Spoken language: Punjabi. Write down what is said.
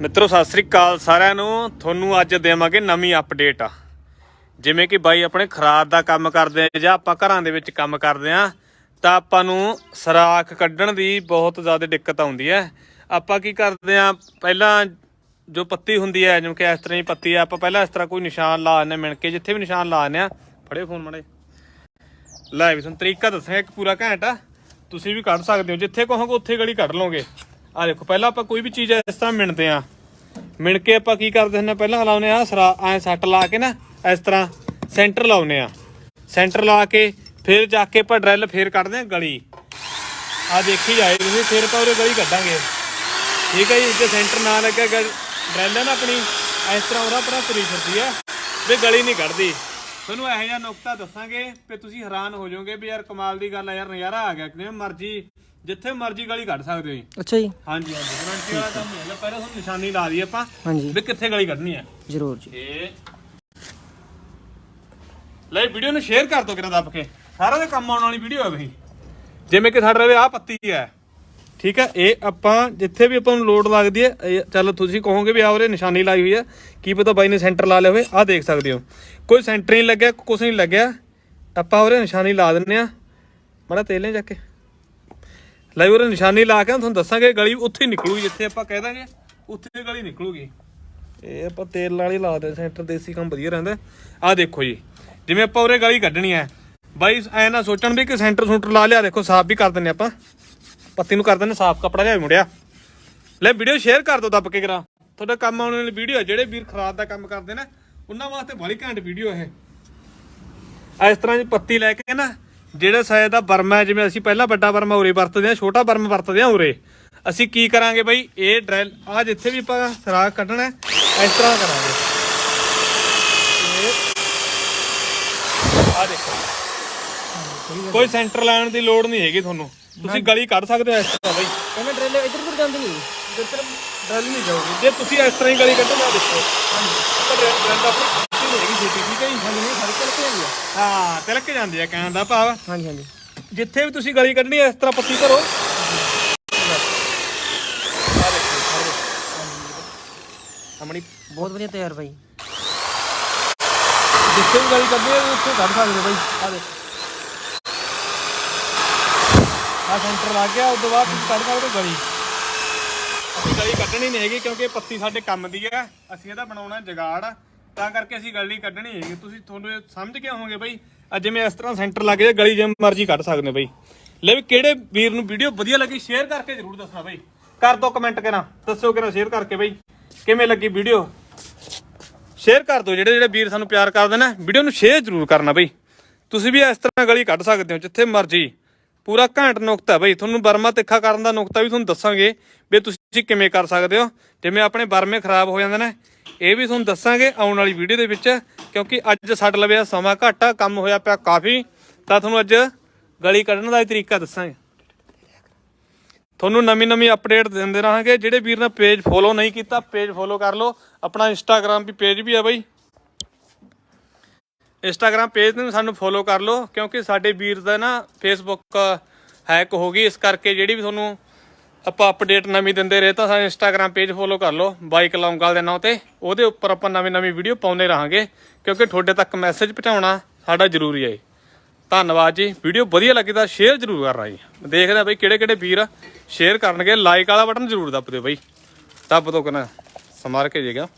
ਮਿੱਤਰੋ, ਸਤਿ ਸ੍ਰੀ ਅਕਾਲ ਸਾਰਿਆਂ ਨੂੰ। ਤੁਹਾਨੂੰ ਅੱਜ ਦੇਵਾਂਗੇ ਨਵੀਂ ਅਪਡੇਟ ਆ। ਜਿਵੇਂ ਕਿ ਬਾਈ ਆਪਣੇ ਖਰਾਦ ਦਾ ਕੰਮ ਕਰਦੇ ਆ ਜਾਂ ਆਪਾਂ ਘਰਾਂ ਦੇ ਵਿੱਚ ਕੰਮ ਕਰਦੇ ਆ, ਤਾਂ ਆਪਾਂ ਨੂੰ ਸਰਾਖ ਕੱਢਣ ਦੀ ਬਹੁਤ ਜ਼ਿਆਦਾ ਦਿੱਕਤ ਆਉਂਦੀ ਹੈ। ਆਪਾਂ ਕੀ ਕਰਦੇ ਆ, ਪਹਿਲਾਂ ਜੋ ਪੱਤੀ ਹੁੰਦੀ ਹੈ, ਜਿਵੇਂ ਕਿ ਇਸ ਤਰ੍ਹਾਂ ਦੀ ਪੱਤੀ ਆ, ਆਪਾਂ ਪਹਿਲਾਂ ਇਸ ਤਰ੍ਹਾਂ ਕੋਈ ਨਿਸ਼ਾਨ ਲਾ ਦਿੰਦੇ ਹਾਂ ਮਿਣ ਕੇ, ਜਿੱਥੇ ਵੀ ਨਿਸ਼ਾਨ ਲਾ ਦਿੰਦੇ ਆ। ਫੜੇ ਫੋਨ ਮੜੇ ਲੈ ਵੀ, ਤੁਹਾਨੂੰ ਤਰੀਕਾ ਦੱਸਾਂਗਾ, ਇੱਕ ਪੂਰਾ ਘੰਟਾ ਤੁਸੀਂ ਵੀ ਕੱਢ ਸਕਦੇ ਹੋ, ਜਿੱਥੇ ਕਹੋਗੇ ਉੱਥੇ ਗਲੀ ਕੱਢ ਲਓਗੇ। ਆ ਦੇਖੋ, ਪਹਿਲਾਂ ਆਪਾਂ ਕੋਈ ਵੀ ਚੀਜ਼ ਇਸ ਤਰ੍ਹਾਂ ਮਿਣਦੇ ਆ ਮਿਣ ਕੇ ਆਪਾਂ ਕੀ ਕਰਦੇ ਹੁੰਦੇ ਆ ਪਹਿਲਾਂ ਲਾਉਨੇ ਆ ਸਰਾ ਐ ਸੱਟ ਲਾ ਕੇ ਨਾ, ਇਸ ਤਰ੍ਹਾਂ ਸੈਂਟਰ ਲਾਉਨੇ ਆ ਸੈਂਟਰ ਲਾ ਕੇ ਫਿਰ ਜਾ ਕੇ ਆਪਾਂ ਡਰੈਲ ਫੇਰ ਕੱਢਦੇ ਆ ਗਲੀ। ਆ ਦੇਖੀ ਜਾਏ ਤੁਸੀਂ, ਫਿਰ ਆਪਾਂ ਉਹਦੇ ਗਲੀ ਕੱਢਾਂਗੇ। ਠੀਕ ਹੈ ਜੀ, ਜੇ ਸੈਂਟਰ ਨਾ ਲੱਗਿਆ ਡਰੈਲ ਹੈ ਨਾ ਆਪਣੀ, ਇਸ ਤਰ੍ਹਾਂ ਉਹਦਾ ਆਪਣਾ ਤੁਰੀ ਫਿਰਦੀ ਆ ਵੀ ਗਲੀ ਨਹੀਂ ਕੱਢਦੀ। ਤੁਹਾਨੂੰ ਇਹੋ ਜਿਹਾ ਨੁਕਤਾ ਦੱਸਾਂਗੇ ਵੀ ਤੁਸੀਂ ਹੈਰਾਨ ਹੋ ਜਾਓਗੇ ਵੀ ਯਾਰ ਕਮਾਲ ਦੀ ਗੱਲ ਆ ਯਾਰ ਨਜ਼ਾਰਾ ਆ ਗਿਆ ਕਿਵੇਂ ਮਰਜ਼ੀ ਜਿੱਥੇ ਮਰਜ਼ੀ ਗਲੀ ਕੱਢ ਸਕਦੇ ਹੋ ਜੀ। ਅੱਛਾ ਜੀ। ਹਾਂਜੀ ਹਾਂਜੀ ਗਰੰਟੀ ਵਾਲਾ ਕੰਮ ਹੈ ਪਹਿਲਾਂ ਤੁਹਾਨੂੰ ਨਿਸ਼ਾਨੀ ਲਾ ਦਈਏ ਆਪਾਂ ਹਾਂਜੀ। ਵੀ ਕਿੱਥੇ ਗਲੀ ਕੱਢਣੀ ਹੈ ਜ਼ਰੂਰ ਜੀ। ਇਹ ਲੈ ਵੀਡੀਓ ਨੂੰ ਸ਼ੇਅਰ ਕਰ ਦਿਓ ਕਿਰਾ ਦੱਬ ਕੇ। ਸਾਰਾ ਦੇ ਕੰਮ ਆਉਣ ਵਾਲੀ ਵੀਡੀਓ ਹੈ ਬਈ। ਜਿਵੇਂ ਕਿ ਸਾਡੇ ਰਵੇ ਆ ਪੱਤੀ ਹੈ ਠੀਕ ਹੈ ਇਹ ਆਪਾਂ ਜਿੱਥੇ ਵੀ ਆਪਾਂ ਨੂੰ ਲੋਡ ਲੱਗਦੀ ਹੈ, ਇਹ ਚੱਲ ਤੁਸੀਂ ਕਹੋਗੇ ਵੀ ਆ ਉਹਰੇ ਨਿਸ਼ਾਨੀ ਲਾਈ ਹੋਈ ਹੈ, ਕੀ ਪਤਾ ਬਾਈ ਨੇ ਸੈਂਟਰ ਲਾ ਲਿਆ ਹੋਵੇ ਆ ਦੇਖ ਸਕਦੇ ਹੋ। ਕੋਈ ਸੈਂਟਰ ਨਹੀਂ ਲੱਗਿਆ, ਕੁਛ ਨਹੀਂ ਲੱਗਿਆ, ਆਪਾਂ ਉਹਰੇ ਨਿਸ਼ਾਨੀ ਲਾ ਦਿੰਨੇ ਆ ਮੜਾ ਨੇ ਚੱਕ ਕੇ। ਲਾਈ ਉਹਰੇ ਨਿਸ਼ਾਨੀ ਲਾ ਕੇ ਤੁਹਾਨੂੰ ਦੱਸਾਂਗੇ, ਗਲੀ ਉੱਥੇ ਹੀ ਨਿਕਲੂਗੀ, ਜਿੱਥੇ ਆਪਾਂ ਕਹਿ ਦਾਂਗੇ, ਉੱਥੇ ਗਲੀ ਨਿਕਲੂਗੀ। ਇਹ ਆਪਾਂ ਤੇਲ ਨਾਲ ਹੀ ਲਾ ਦੇ ਸੈਂਟਰ ਦੇਸੀ ਕੰਮ ਵਧੀਆ ਰਹਿੰਦਾ ਆਹ ਦੇਖੋ ਜੀ, ਜਿਵੇਂ ਆਪਾਂ ਉਰੇ ਗਲੀ ਕੱਢਣੀ ਹੈ, ਬਾਈ ਐ ਨਾ ਸੋਚਣ ਵੀ ਕਿ ਸੈਂਟਰ ਸੂਟਰ ਲਾ ਲਿਆ, ਦੇਖੋ ਸਾਫ਼ ਵੀ ਕਰ ਦਿੰਨੇ ਆਪਾਂ। ਪੱਤੀ ਨੂੰ ਕਰ ਦਿੰਨੇ ਸਾਫ਼ ਕੱਪੜਾ ਲਿਆ ਮੁੜਿਆ ਲੈ ਵੀਡੀਓ ਸ਼ੇਅਰ ਕਰ ਦਿਓ ਦੱਬ ਕੇ ਕਰਾ ਤੁਹਾਡਾ ਕੰਮ ਆਉਣ ਵਾਲੀ ਵੀਡੀਓ ਜਿਹੜੇ ਵੀਰ ਖਰਾਦ ਦਾ ਕੰਮ ਕਰਦੇ ਨੇ ਉਹਨਾਂ ਵਾਸਤੇ ਬੜੀ ਘੈਂਟ ਵੀਡੀਓ ਇਹ ਆ ਇਸ ਤਰ੍ਹਾਂ ਦੀ ਪੱਤੀ ਲੈ ਕੇ ਨਾ ਜਿਹੜਾ ਸਾਇਦ ਦਾ ਬਰਮਾ ਹੈ, ਜਿਵੇਂ ਅਸੀਂ ਪਹਿਲਾਂ ਵੱਡਾ ਬਰਮਾ ਉਰੇ ਵਰਤਦੇ ਆ ਛੋਟਾ ਬਰਮਾ ਵਰਤਦੇ ਆ ਉਰੇ ਅਸੀਂ ਕੀ ਕਰਾਂਗੇ ਬਈ ਇਹ ਡਰੈਲ ਆ ਜਿੱਥੇ ਵੀ ਆਪਾਂ ਸਰਾਖ ਕੱਢਣਾ ਹੈ, ਇਸ ਤਰ੍ਹਾਂ ਕਰਾਂਗੇ ਆ ਦੇਖੋ ਕੋਈ ਸੈਂਟਰ ਲਾਉਣ ਦੀ ਲੋੜ ਨਹੀਂ ਹੈਗੀ ਤੁਹਾਨੂੰ ਤੁਸੀਂ ਗਲੀ ਕੱਢ ਸਕਦੇ ਹੋ ਇਸ ਤਰ੍ਹਾਂ ਬਈ। ਕਹਿੰਦੇ ਡਰੇਲ ਇੱਧਰ ਉੱਧਰ ਜਾਂਦੀ ਨਹੀਂ। ਜਿੱਧਰ ਡਰੈਲ ਨਹੀਂ ਜਾਊਗੀ। ਜੇ ਤੁਸੀਂ ਇਸ ਤਰ੍ਹਾਂ ਹੀ ਗਲੀ ਕੱਢੋ ਨਾ ਦੇਖੋ। ਡਰੈਲ ਡਰੈਲ ਦਾ ਆਪਣੀ ਨਹੀਂ ਹੈਗੀ ਛੇਤੀ ਠੀਕ ਹੈ ਜੀ? ਹਾਂਜੀ ਨਹੀਂ ਸਾਰੀ ਚੱਲ ਕੇ ਜਾਂਦੀ ਆ। ਹਾਂ ਤਿਲਕ ਜਾਂਦੀ ਹੈ ਕਹਿਣ ਦਾ ਭਾਵ। ਹਾਂਜੀ ਹਾਂਜੀ। ਜਿੱਥੇ ਵੀ ਤੁਸੀਂ ਗਲੀ ਕੱਢਣੀ ਇਸ ਤਰ੍ਹਾਂ ਪੱਤੀ ਕਰੋ। ਆਪਣੀ ਬਹੁਤ ਵਧੀਆ ਤਿਆਰ ਬਾਈ। ਜਿੱਥੇ ਵੀ ਗਲੀ ਕੱਢਣੀ ਹੈ ਉੱਥੇ ਕੱਢ ਸਕਦੇ ਬਾਈ। ਆ ਦੇਖੋ। ਆ ਸੈਂਟਰ ਲੱਗ ਗਿਆ ਉਸ ਤੋਂ ਬਾਅਦ ਤੁਸੀਂ ਕੱਢ ਸਕਦੇ ਹੋ ਗਲੀ। ਅਸੀਂ ਗਲੀ ਕੱਢਣੀ ਨਹੀਂ ਹੈਗੀ ਕਿਉਂਕਿ ਇਹ ਪੱਤੀ ਸਾਡੇ ਕੰਮ ਦੀ ਹੈ। ਅਸੀਂ ਇਹਦਾ ਬਣਾਉਣਾ ਜਗਾੜ। ਤਾਂ ਕਰਕੇ ਅਸੀਂ ਗਲੀ ਕੱਢਣੀ ਹੈਗੀ। ਤੁਸੀਂ ਤੁਹਾਨੂੰ ਇਹ ਸਮਝ ਕੇ ਹੋਵੋਗੇ ਬਈ, ਅੱਜ ਜਿਵੇਂ ਇਸ ਤਰ੍ਹਾਂ ਸੈਂਟਰ ਲੱਗ ਗਿਆ ਗਲੀ ਜਿਵੇਂ ਮਰਜ਼ੀ ਕੱਢ ਸਕਦੇ ਹੋ ਬਈ। ਲੈ ਵੀ ਕਿਹੜੇ ਵੀਰ ਨੂੰ ਵੀਡੀਓ ਵਧੀਆ ਲੱਗੀ ਸ਼ੇਅਰ ਕਰਕੇ ਜਰੂਰ ਦੱਸਣਾ ਬਈ। ਕਰ ਦੋ ਕਮੈਂਟ ਕਰਾਂ ਦੱਸੋ ਕਿਰਾਂ ਸ਼ੇਅਰ ਕਰਕੇ ਬਈ। ਕਿਵੇਂ ਲੱਗੀ ਵੀਡੀਓ ਸ਼ੇਅਰ ਕਰ ਦਿਓ। ਜਿਹੜੇ ਜਿਹੜੇ ਵੀਰ ਸਾਨੂੰ ਪਿਆਰ ਕਰਦੇ ਨੇ ਵੀਡੀਓ ਨੂੰ ਸ਼ੇਅਰ ਜ਼ਰੂਰ ਕਰਨਾ ਬਈ। ਤੁਸੀਂ ਵੀ ਇਸ ਤਰ੍ਹਾਂ ਗਲੀ ਕੱਢ ਸਕਦੇ ਹੋ, ਜਿੱਥੇ ਮਰਜ਼ੀ। ਪੂਰਾ ਘੈਂਟ ਨੁਕਤਾ ਹੈ ਬਈ। ਤੁਹਾਨੂੰ ਬਰਮਾ ਤਿੱਖਾ ਕਰਨ ਦਾ ਨੁਕਤਾ ਵੀ ਤੁਹਾਨੂੰ ਦੱਸਾਂਗੇ ਵੀ ਤੁਸੀਂ ਕਿਵੇਂ ਕਰ ਸਕਦੇ ਹੋ। ਜਿਵੇਂ ਆਪਣੇ ਬਰਮੇ ਖਰਾਬ ਹੋ ਜਾਂਦੇ ਨੇ, ਇਹ ਵੀ ਤੁਹਾਨੂੰ ਦੱਸਾਂਗੇ ਆਉਣ ਵਾਲੀ ਵੀਡੀਓ ਦੇ ਵਿੱਚ, ਕਿਉਂਕਿ ਅੱਜ ਸਾਡੇ ਲਵਿਆ ਸਮਾਂ ਘੱਟ ਆ, ਕੰਮ ਹੋਇਆ ਪਿਆ ਕਾਫੀ। ਤਾਂ ਤੁਹਾਨੂੰ ਅੱਜ ਗਲੀ ਕੱਢਣ ਦਾ ਹੀ ਤਰੀਕਾ ਦੱਸਾਂਗੇ। ਤੁਹਾਨੂੰ ਨਵੀਂ ਨਵੀਂ ਅਪਡੇਟ ਦਿੰਦੇ ਰਹਾਂਗੇ। ਜਿਹੜੇ ਵੀਰ ਨੇ ਪੇਜ ਫੋਲੋ ਨਹੀਂ ਕੀਤਾ ਪੇਜ ਫੋਲੋ ਕਰ ਲਓ। ਆਪਣਾ ਇੰਸਟਾਗ੍ਰam ਵੀ ਪੇਜ ਵੀ ਆ ਬਈ। ਇੰਸਟਾਗ੍ਰam ਪੇਜ ਨੂੰ ਸਾਨੂੰ ਫੋਲੋ ਕਰ ਲਓ, ਕਿਉਂਕਿ ਸਾਡੇ ਵੀਰ ਦਾ ਨਾ ਫੇਸਬੁੱਕ ਹੈਕ ਹੋ ਗਈ। ਇਸ ਕਰਕੇ ਜਿਹੜੀ ਵੀ ਤੁਹਾਨੂੰ ਆਪਾਂ ਅਪਡੇਟ ਨਵੀਂ ਦਿੰਦੇ ਰਹੇ, ਤਾਂ ਸਾਨੂੰ ਇੰਸਟਾਗ੍ਰam ਪੇਜ ਫੋਲੋ ਕਰ ਲਓ ਬਾਈਕ ਲੌਂਗਲ ਦੇ ਨਾਂ ਤੇ। ਉਹਦੇ ਉੱਪਰ ਆਪਾਂ ਨਵੀਂ ਨਵੀਂ ਵੀਡੀਓ ਪਾਉਂਦੇ ਰਹਾਂਗੇ, ਕਿਉਂਕਿ ਤੁਹਾਡੇ ਤੱਕ ਮੈਸੇਜ ਪਹੁੰਚਾਉਣਾ ਸਾਡਾ ਜ਼ਰੂਰੀ ਹੈ। ਧੰਨਵਾਦ ਜੀ। ਵੀਡੀਓ ਵਧੀਆ ਲੱਗੀ ਤਾਂ ਸ਼ੇਅਰ ਜ਼ਰੂਰ ਕਰਨਾ ਜੀ। ਦੇਖਦੇ ਆ ਬਈ ਕਿਹੜੇ ਕਿਹੜੇ ਵੀਰ ਸ਼ੇਅਰ ਕਰਨਗੇ। ਲਾਈਕ ਵਾਲਾ ਬਟਨ ਜ਼ਰੂਰ ਦੱਬ ਦਿਓ ਬਈ। ਦੱਬ ਦੋ ਕਿਨਾ ਸਮਾਰ ਕੇ ਜੇਗਾ।